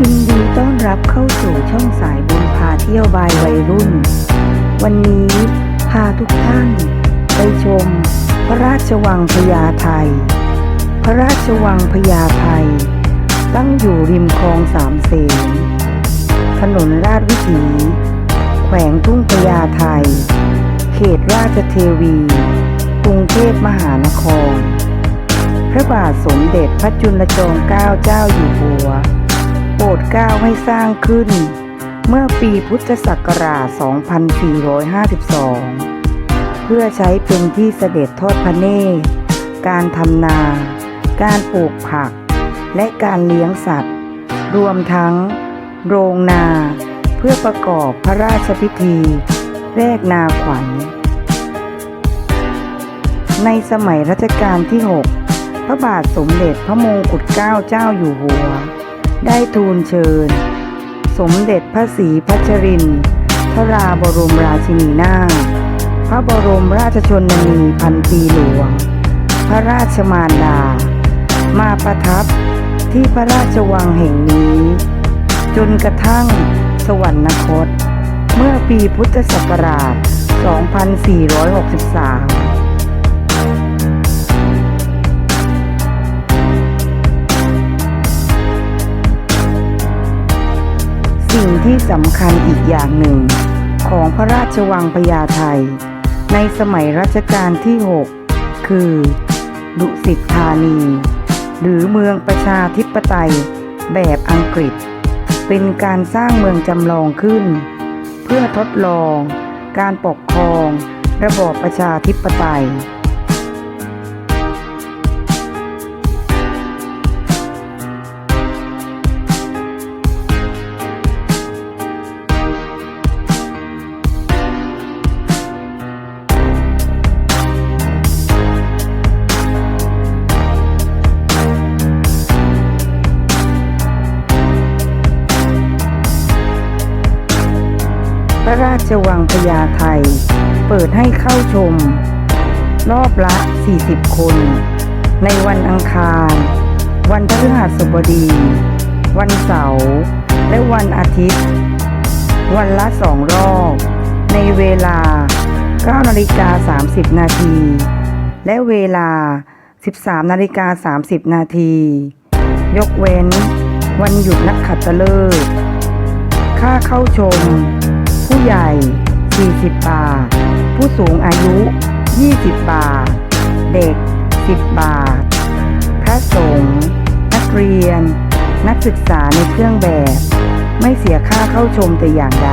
ยินดีต้อนรับเข้าสู่ช่องสายบุญพาเที่ยวบายวัยรุ่น วันนี้พาทุกท่าน ไปชม พระราชวังพญาไทพระราชวังพญาไทตั้งอยู่ริมคลองสามเสนถนนราชวิถี แขวงทุ่งพญาไทเขตราชเทวี กรุงเทพมหานคร พระบาทสมเด็จพระจุลจอมเกล้าเจ้าอยู่หัว โปรดเกล้าให้สร้างขึ้น เมื่อปีพุทธศักราช 2452 เพื่อใช้เป็นที่เสด็จทอดพระเนตร การทำนา การปลูกผัก และการเลี้ยงสัตว์ รวมทั้ง โรงนา เพื่อประกอบพระราชพิธี แรกนาขวัญ ในสมัยรัชกาลที่ 6 พระบาทสมเด็จพระมงกุฎเกล้าเจ้าอยู่หัว ได้ทูลเชิญ สมเด็จพระศรีพัชรินทราบรมราชินีนาถพระบรมราชชนนีพันปีหลวง พระราชมารดา มาประทับที่พระราชวังแห่งนี้ จนกระทั่งสวรรคต เมื่อปีพุทธศักราช 2463 ที่สำคัญอีกอย่างหนึ่ง ของพระราชวังพญาไทในสมัยรัชกาลที่ 6 คือดุสิตธานี หรือเมืองประชาธิปไตยแบบอังกฤษ เป็นการสร้างเมืองจำลองขึ้น เพื่อทดลอง การปกครอง ระบอบประชาธิปไตย ระราชวังพญาไทเปิดให้เข้าชม รอบละ 40 คน ในวันอังคาร วันพฤหัสบดี วันเสาร์และวันอาทิตย์ วันละสองรอบ ในเวลา 9นาฬิกา30 นาที และเวลา 13นาฬิกา30 นาที ยกเว้น วันหยุดนักขัตฤกษ์ค่าเข้าชม ผู้ใหญ่ 40 บาท ผู้สูงอายุ 20 บาท เด็ก 10 บาท พระสงฆ์นักเรียน นักศึกษาในเครื่องแบบ ไม่เสียค่าเข้าชมแต่อย่างใด